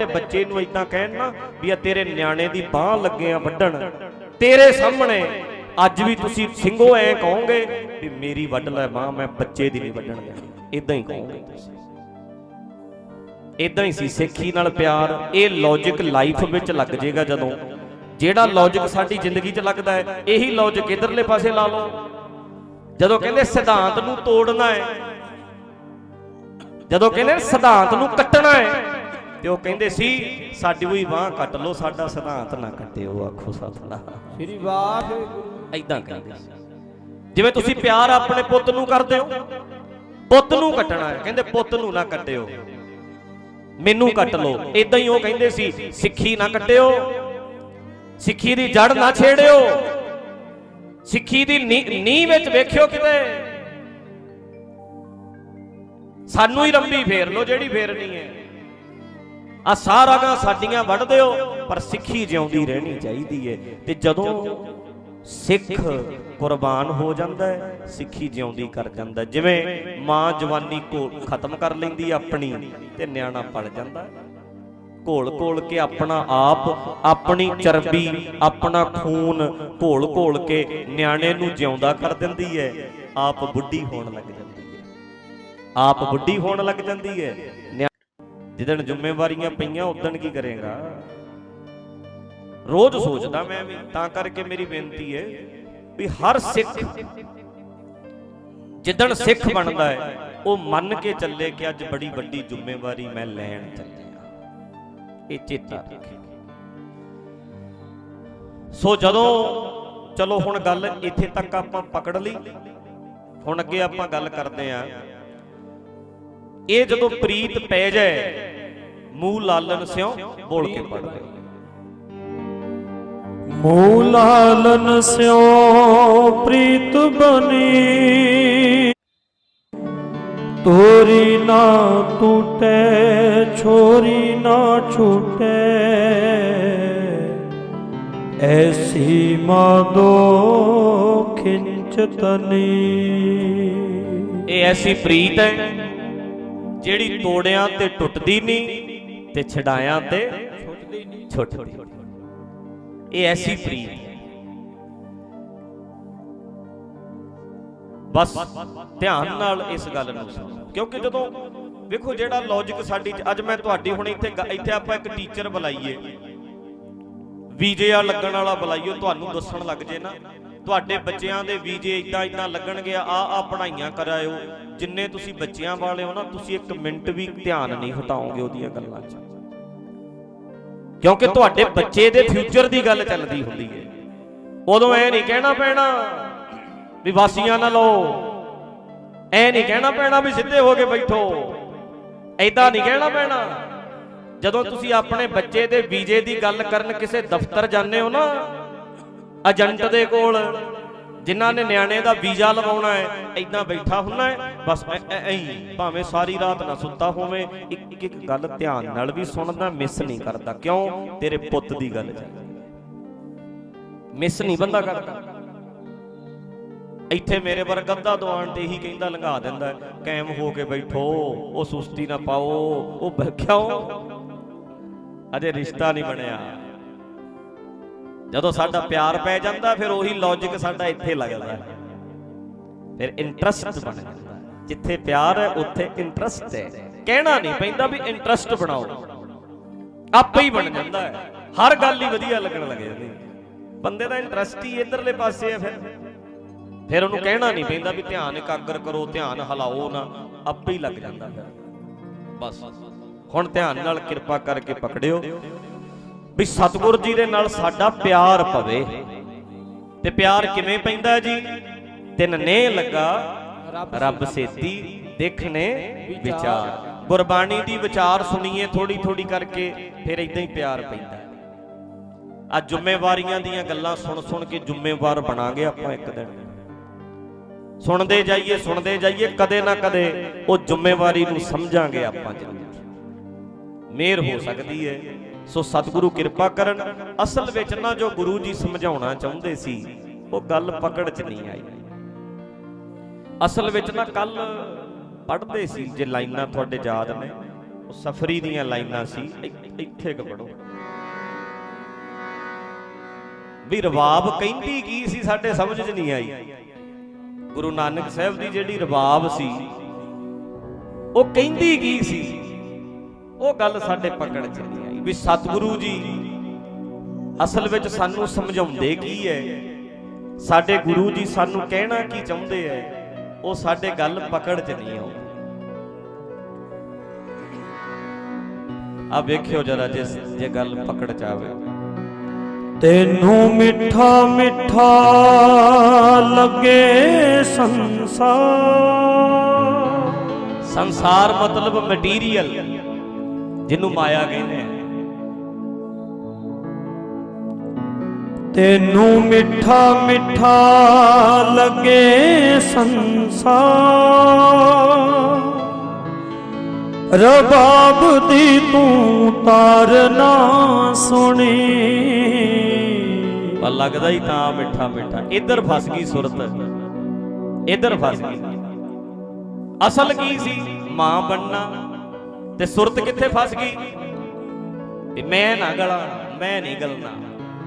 ਤੇ ਬੱਚੇ ਨੂੰ ਇਦਾਂ ਕਹਿਣ ਨਾ ਵੀ ਆ ਤੇਰੇ ਨਿਆਣੇ ਦੀ ਬਾਹ ਲੱਗੇ ਆ ਵੱਢਣ। ਤੇਰੇ ਸਾਹਮਣੇ ਅੱਜ ਵੀ ਤੁਸੀਂ ਸਿੰਘੋ ਐ ਕਹੋਗੇ ਵੀ ਮੇਰੀ ਵੱਢ ਲੈ ਬਾਹ ਮੈਂ ਬੱਚੇ ਦੀ ਨਹੀਂ ਵੱਢਣ ਦੇਣੀ। ਇਦਾਂ ਹੀ ਕਹੋਗੇ ਤੁਸੀਂ। ਇਦਾਂ ਹੀ ਸੀ ਸਿੱਖੀ ਨਾਲ ਪਿਆਰ। ਇਹ ਲੌਜੀਕ ਲਾਈਫ ਵਿੱਚ ਲੱਗ ਜਾਏਗਾ ਜਦੋਂ। ਜਿਹੜਾ ਲੌਜੀਕ ਸਾਡੀ ਜ਼ਿੰਦਗੀ 'ਚ ਲੱਗਦਾ ਹੈ, ਇਹੀ ਲੌਜੀਕ ਇਧਰਲੇ ਪਾਸੇ ਲਾ ਲਓ। ਜਦੋਂ ਕਹਿੰਦੇ ਸਿਧਾਂਤ ਨੂੰ ਤੋੜਨਾ ਹੈ, ਜਦੋਂ ਕਹਿੰਦੇ ਸਿਧਾਂਤ ਨੂੰ ਕੱਟਣਾ ਹੈ ਤੇ ਉਹ ਕਹਿੰਦੇ ਸੀ ਸਾਡੀ ਵੀ ਬਾਹ ਕੱਟ ਲਓ ਸਾਡਾ ਸਿਧਾਂਤ ਨਾ ਕੱਟਿਓ ਆਖੋ ਸਤਨਾਮ ਸ੍ਰੀ ਵਾਹਿਗੁਰੂ ਐਦਾਂ ਕਹਿੰਦੇ ਸੀ। ਜਿਵੇਂ ਤੁਸੀਂ ਪਿਆਰ ਆਪਣੇ ਪੁੱਤ ਨੂੰ ਕਰਦੇ ਹੋ ਪੁੱਤ ਨੂੰ ਕੱਟਣਾ ਹੈ ਕਹਿੰਦੇ ਪੁੱਤ ਨੂੰ ਨਾ ਕੱਟਿਓ। ਮੈਨੂੰ ਕੱਟ ਲਓ। ਐਦਾਂ ਹੀ ਉਹ ਕਹਿੰਦੇ ਸੀ ਸਿੱਖੀ ਨਾ ਕੱਟਿਓ ਸਿੱਖੀ ਦੀ ਜੜ ਨਾ ਛੇੜਿਓ ਸਿੱਖੀ ਦੀ ਨੀ- ਨੀਂਹ ਵਿੱਚ ਵੇਖਿਓ ਕਿਤੇ। ਸਾਨੂੰ ਹੀ ਰੰਬੀ ਫੇਰ ਲਓ ਜਿਹੜੀ ਫੇਰਨੀ ਹੈ। ਆ ਸਾਰਾ ਗਾ ਸਾਡੀਆਂ ਵੱਢ ਦਿਓ ਪਰ ਸਿੱਖੀ ਜਿਉਂਦੀ ਰਹਿਣੀ ਚਾਹੀਦੀ ਹੈ ਤੇ ਜਦੋਂ ਸਿੱਖ ਕੁਰਬਾਨ ਹੋ ਜਾਂਦਾ ਹੈ ਸਿੱਖੀ ਜਿਉਂਦੀ ਕਰ ਜਾਂਦਾ ਜਿਵੇਂ ਮਾਂ ਜਵਾਨੀ ਕੋ ਖਤਮ ਕਰ ਲੈਂਦੀ ਆਪਣੀ, ਤੇ ਨਿਆਣਾ ਪੜ ਜਾਂਦਾ ਹੈ। ਘੋਲ ਘੋਲ ਕੇ ਆਪਣਾ ਆਪ, ਆਪਣੀ ਚਰਬੀ, ਆਪਣਾ ਖੂਨ ਘੋਲ ਘੋਲ ਕੇ ਨਿਆਣੇ ਨੂੰ ਜਿਉਂਦਾ ਕਰ ਦਿੰਦੀ ਹੈ ਆਪ ਬੁੱਢੀ ਹੋਣ ਲੱਗ ਜਾਂਦੀ ਹੈ ਆਪ ਬੁੱਢੀ ਹੋਣ ਲੱਗ ਜਾਂਦੀ ਹੈ ਨਿਆ- ਜਿੱਦਣ ਜ਼ਿੰਮੇਵਾਰੀਆਂ ਪਈਆਂ ਉਦਣ ਕੀ ਕਰੇਗਾ? ਰੋਜ਼ ਸੋਚਦਾ ਮੈਂ ਵੀ, ਤਾਂ ਕਰਕੇ ਮੇਰੀ ਬੇਨਤੀ ਹੈ ਵੀ ਹਰ ਸਿੱਖ ਜਿੱਦਣ ਸਿੱਖ ਬਣਦਾ ਹੈ, ਉਹ ਮੰਨ ਕੇ ਚੱਲੇ ਕਿ ਅੱਜ ਬੜੀ ਵੱਡੀ ਜ਼ਿੰਮੇਵਾਰੀ ਮੈਂ ਲੈਣ ਚੱਲਿਆ। ਇਹ ਚੇਤਾ ਰੱਖੇ। ਸੋ ਜਦੋਂ, ਚਲੋ ਹੁਣ ਗੱਲ ਇੱਥੇ ਤੱਕ ਆਪਾਂ ਪਕੜ ਲਈ। ਹੁਣ ਅੱਗੇ ਆਪਾਂ ਗੱਲ ਕਰਦੇ ਆਂ ਇਹ ਜਦੋਂ ਪ੍ਰੀਤ ਪੈ ਜਾਏ ਮੂੰਹ ਲਾਲਨ ਸਿਓ ਬੋਲ ਕੇ ਪੜ ਲਿਓ ਮੂਲਾਲਨ ਸਿਓ ਪ੍ਰੀਤ ਬਨੀ ਤੋਰੀ ਨਾ ਟੂਟੇ ਛੋਰੀ ਨਾ ਛੂਟੇ। ਐਸੀ ਮਾਦੋ ਖਿੰਚਤਨੀ ਇਹ ਐਸੀ ਪ੍ਰੀਤ ਹੈ ਜਿਹੜੀ ਤੋੜਿਆਂ ਤੇ ਟੁੱਟਦੀ ਨਹੀਂ ਤੇ ਛਡਾਇਆਂ ਤੇ ਛੁੱਟਦੀ। ਨਹੀਂ ਛੁੱਟਦੀ ਇਹ ਐਸੀ ਪ੍ਰੀਤ ਹੈ। ਬਸ ਧਿਆਨ ਨਾਲ ਇਸ ਗੱਲ ਨੂੰ ਸੁਣੋ। ਕਿਉਂਕਿ ਜਦੋਂ ਵੇਖੋ ਜਿਹੜਾ ਲੌਜੀਕ ਸਾਡੀ ਅੱਜ ਮੈਂ ਤੁਹਾਡੀ ਹੁਣ ਇੱਥੇ ਇੱਥੇ ਆਪਾਂ ਇੱਕ ਟੀਚਰ ਬੁਲਾਈਏ। ਵੀਜੇ ਆ ਲੱਗਣ ਵਾਲਾ ਬੁਲਾਈਓ, ਤੁਹਾਨੂੰ ਦੱਸਣ ਲੱਗ ਜੇ ਨਾ। ਤੁਹਾਡੇ ਬੱਚਿਆਂ ਦੇ ਵੀਜੇ ਇਦਾਂ ਇਦਾਂ ਲੱਗਣਗੇ, ਆ ਆ ਪੜ੍ਹਾਈਆਂ ਕਰਾਇਓ। ਜਿੰਨੇ ਤੁਸੀਂ ਬੱਚਿਆਂ ਵਾਲੇ ਹੋ ਨਾ, ਤੁਸੀਂ ਇੱਕ ਮਿੰਟ ਵੀ ਧਿਆਨ ਨਹੀਂ ਹਟਾਓਗੇ ਉਹਦੀਆਂ ਗੱਲਾਂ 'ਚ। ਕਿਉਂਕਿ ਤੁਹਾਡੇ ਬੱਚੇ ਦੇ ਫਿਊਚਰ ਦੀ ਗੱਲ ਚੱਲਦੀ ਹੁੰਦੀ ਹੈ। ਉਦੋਂ ਐ ਨਹੀਂ ਕਹਿਣਾ ਪੈਣਾ ਵੀ ਵਾਸੀਆਂ ਨਾ ਲਓ। ਐ ਨਹੀਂ ਕਹਿਣਾ ਪੈਣਾ ਵੀ ਸਿੱਧੇ ਹੋ ਕੇ ਬੈਠੋ। ਐਦਾਂ ਨਹੀਂ ਕਹਿਣਾ ਪੈਣਾ। ਜਦੋਂ ਤੁਸੀਂ ਆਪਣੇ ਬੱਚੇ ਦੇ ਵੀਜ਼ੇ ਦੀ ਗੱਲ ਕਰਨ ਕਿਸੇ ਦਫ਼ਤਰ ਜਾਂਦੇ ਹੋ ਨਾ ਏਜੰਟ ਦੇ ਕੋਲ ਜਿਨ੍ਹਾਂ ਨੇ ਨਿਆਣੇ ਦਾ ਵੀਜ਼ਾ ਲਵਾਉਣਾ ਹੈ ਐਦਾਂ ਬੈਠਾ ਹੁੰਨਾ ਹੈ। ਬਸ ਐਂ ਭਾਵੇਂ ਸਾਰੀ ਰਾਤ ਨਾ ਸੁੱਤਾ ਹੋਵੇ ਇੱਕ ਇੱਕ ਗੱਲ ਧਿਆਨ ਨਾਲ ਵੀ ਸੁਣਦਾ ਮਿਸ ਨਹੀਂ ਕਰਦਾ। ਕਿਉਂ? ਤੇਰੇ ਪੁੱਤ ਦੀ ਗੱਲ ਚੱਲਦੀ ਮਿਸ ਨਹੀਂ ਬੰਦਾ ਕਰਦਾ। ਇੱਥੇ ਮੇਰੇ ਵਰਗਾ ਅੱਧਾ ਦੁਆਨ ਤੇ ਹੀ ਕਹਿੰਦਾ ਲੰਘਾ ਦਿੰਦਾ ਹੈ, ਕਾਇਮ ਹੋ ਕੇ ਬੈਠੋ ਉਹ ਸੁਸਤੀ ਨਾ ਪਾਓ ਉਹ ਬ- ਕਿਉਂ ਅਜੇ ਰਿਸ਼ਤਾ ਨਹੀਂ ਬਣਿਆ। ਜਦੋਂ ਸਾਡਾ ਪਿਆਰ ਪੈ ਜਾਂਦਾ, ਫਿਰ ਉਹੀ ਲੌਜੀਕ ਸਾਡਾ ਇੱਥੇ ਲੱਗਦਾ ਹੈ। ਫਿਰ ਇੰਟਰਸਟ ਬਣ ਜਾਂਦਾ ਜਿੱਥੇ ਪਿਆਰ ਹੈ, ਉੱਥੇ ਇੰਟਰਸਟ ਹੈ। ਕਹਿਣਾ ਨਹੀਂ ਪੈਂਦਾ ਵੀ ਇੰਟਰਸਟ ਬਣਾਓ। ਆਪੇ ਹੀ ਬਣ ਜਾਂਦਾ ਹੈ। ਹਰ ਗੱਲ ਹੀ ਵਧੀਆ ਲੱਗਣ ਲੱਗ ਜਾਂਦੀ ਬੰਦੇ ਦਾ ਇੰਟਰਸਟ ਹੀ ਇਧਰਲੇ ਪਾਸੇ ਹੈ ਫਿਰ। ਫਿਰ ਉਹਨੂੰ ਕਹਿਣਾ ਨਹੀਂ ਪੈਂਦਾ ਵੀ ਧਿਆਨ ਇਕਾਗਰ ਕਰੋ, ਧਿਆਨ ਹਲਾਓ ਨਾ। ਆਪੇ ਹੀ ਲੱਗ ਜਾਂਦਾ ਫਿਰ ਬਸ। ਹੁਣ ਧਿਆਨ ਨਾਲ ਕਿਰਪਾ ਕਰਕੇ ਪਕੜਿਓ। ਵੀ ਸਤਿਗੁਰ ਜੀ ਦੇ ਨਾਲ ਸਾਡਾ ਪਿਆਰ ਪਵੇ। ਤੇ ਪਿਆਰ ਕਿਵੇਂ ਪੈਂਦਾ ਜੀ? ਤਿੰਨ ਨੇ ਲੱਗਾ, ਰੱਬ ਸੇਤੀ ਦੇਖਣੇ ਵਿਚਾਰ। ਗੁਰਬਾਣੀ ਦੀ ਵਿਚਾਰ ਸੁਣੀਏ ਥੋੜੀ ਥੋੜੀ ਕਰਕੇ, ਫਿਰ ਇਦਾਂ ਹੀ ਪਿਆਰ ਪੈਂਦਾ। ਆ ਜ਼ਿੰਮੇਵਾਰੀਆਂ ਦੀਆਂ ਗੱਲਾਂ ਸੁਣ ਸੁਣ ਕੇ ਜ਼ਿੰਮੇਵਾਰ ਬਣਾਂਗੇ ਆਪਾਂ ਇੱਕ ਦਿਨ। ਸੁਣਦੇ ਜਾਈਏ ਸੁਣਦੇ ਜਾਈਏ, ਕਦੇ ਨਾ ਕਦੇ ਉਹ ਜ਼ਿੰਮੇਵਾਰੀ ਨੂੰ ਸਮਝਾਂਗੇ ਆਪਾਂ ਜ਼ਰੂਰ ਮਿਹਰ ਹੋ ਸਕਦੀ ਹੈ। ਸੋ ਸਤਿਗੁਰੂ ਕਿਰਪਾ ਕਰਨ, ਅਸਲ ਵਿੱਚ ਨਾ ਜੋ ਗੁਰੂ ਜੀ ਸਮਝਾਉਣਾ ਚਾਹੁੰਦੇ ਸੀ, ਉਹ ਗੱਲ ਪਕੜ 'ਚ ਨਹੀਂ ਆਈ। ਅਸਲ ਵਿੱਚ ਨਾ ਕੱਲ ਪੜ੍ਹਦੇ ਸੀ ਜੇ ਲਾਈਨਾਂ ਤੁਹਾਡੇ ਯਾਦ ਨੇ, ਉਹ ਸਫਰੀ ਦੀਆਂ ਲਾਈਨਾਂ ਸੀ ਇੱਥੇ ਕ ਪੜੋ ਵੀ ਰਬਾਬ ਕਹਿੰਦੀ ਕੀ ਸੀ ਸਾਡੇ ਸਮਝ 'ਚ ਨਹੀਂ ਆਈ। ਗੁਰੂ ਨਾਨਕ ਸਾਹਿਬ ਦੀ ਜਿਹੜੀ ਰਬਾਬ ਸੀ, ਉਹ ਕਹਿੰਦੀ ਕੀ ਸੀ? ਉਹ ਗੱਲ ਸਾਡੇ ਪਕੜ 'ਚ ਨਹੀਂ ਆਈ। ਵੀ ਸਤਿਗੁਰੂ ਜੀ ਅਸਲ ਵਿੱਚ ਸਾਨੂੰ ਸਮਝਾਉਂਦੇ ਕੀ ਹੈ ਸਾਡੇ ਗੁਰੂ ਜੀ ਸਾਨੂੰ ਕਹਿਣਾ ਕੀ ਚਾਹੁੰਦੇ ਐ? ਉਹ ਸਾਡੇ ਗੱਲ ਪਕੜ 'ਚ ਨਹੀਂ ਆਉਂਦੀ। ਆ ਵੇਖਿਓ ਜਰਾ ਜੇ ਜੇ ਗੱਲ ਪਕੜ 'ਚ ਆਵੇ। ਤੈਨੂੰ ਮਿੱਠਾ ਮਿੱਠਾ ਲੱਗੇ ਸੰਸਾਰ। ਸੰਸਾਰ ਮਤਲਬ ਮਟੀਰੀਅਲ ਜਿਹਨੂੰ ਮਾਇਆ ਕਹਿੰਦੇ ਤੈਨੂੰ ਮਿੱਠਾ ਮਿੱਠਾ ਲੱਗੇ ਸੰਸਾਰ। ਰਬਾਬ ਦੀ ਤੂੰ ਤਾਰ ਨਾ ਸੁਣੀ। ਪਰ ਲੱਗਦਾ ਹੀ ਤਾਂ ਮਿੱਠਾ ਮਿੱਠਾ। ਇੱਧਰ ਫਸ ਗਈ ਸੁਰਤ। ਇੱਧਰ ਫਸ ਗਈ। ਅਸਲ ਕੀ ਸੀ? ਮਾਂ ਬਣਨਾ। ਤੇ ਸੁਰਤ ਕਿੱਥੇ ਫਸ ਗਈ? ਵੀ ਮੈਂ ਨਾ ਗਲਾਂ ਮੈਂ ਨਹੀਂ ਗਲਣਾ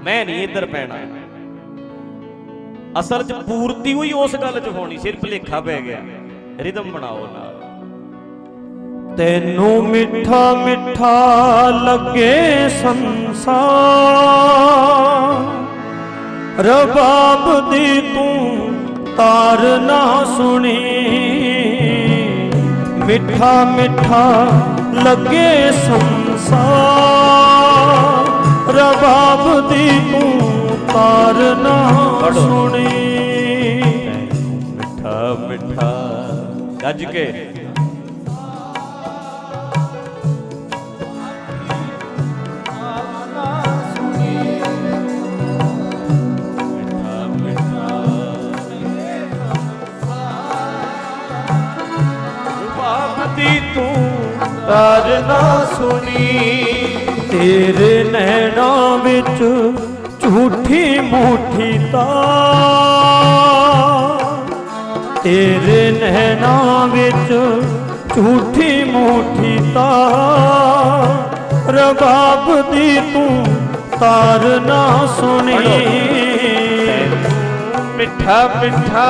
ਮੈਂ ਨਹੀਂ ਇੱਧਰ ਪੈਣਾ। ਅਸਲ 'ਚ ਪੂਰਤੀ ਹੋਈ ਉਸ ਗੱਲ 'ਚ ਹੋਣੀ ਸਿਰ ਭਲੇਖਾ ਪੈ ਗਿਆ। ਰਿਦਮ ਬਣਾਓ ਨਾਲ। ਤੈਨੂੰ ਮਿੱਠਾ ਮਿੱਠਾ ਲੱਗੇ ਸੰਸਾਰ। ਰਬਾਬ ਦੀ ਤੂੰ ਤਾਰ ਨਾ ਸੁਣੀ। ਮਿੱਠਾ ਮਿੱਠਾ ਲੱਗੇ ਸੰਸਾਰ ਰਬਾਬ ਦੀ ਤਾਰ ਨਾ। ਸੁਣੀ ਮਿੱਠਾ ਮਿੱਠਾ ਗੱਜ ਕੇ ਤੂੰ ਨਾ ਸੁਣੀ। ਤੇਰੇ ਨੈਣਾਂ ਵਿੱਚ ਝੂਠੀ ਮੂਠੀ ਤਾਰ ਤੇਰੇ ਨੈਣਾਂ ਵਿੱਚ ਝੂਠੀ ਮੂਠੀ ਤਾਰ ਰਬਾਬ ਦੀ ਤੂੰ ਤਾਰ ਨਾ ਸੁਣੀ। ਮਿੱਠਾ ਮਿੱਠਾ।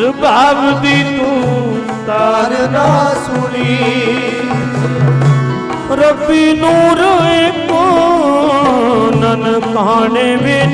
ਰਬਾਬ ਦੀ ਤੂੰ ਤਾਰ ਨਾ ਸੁਣੀ। ਰੱਬੀ ਨੂਰ ਏਕੋ ਨਨਕਾਣੇ ਵਿੱਚ ਆਇਆ ਏ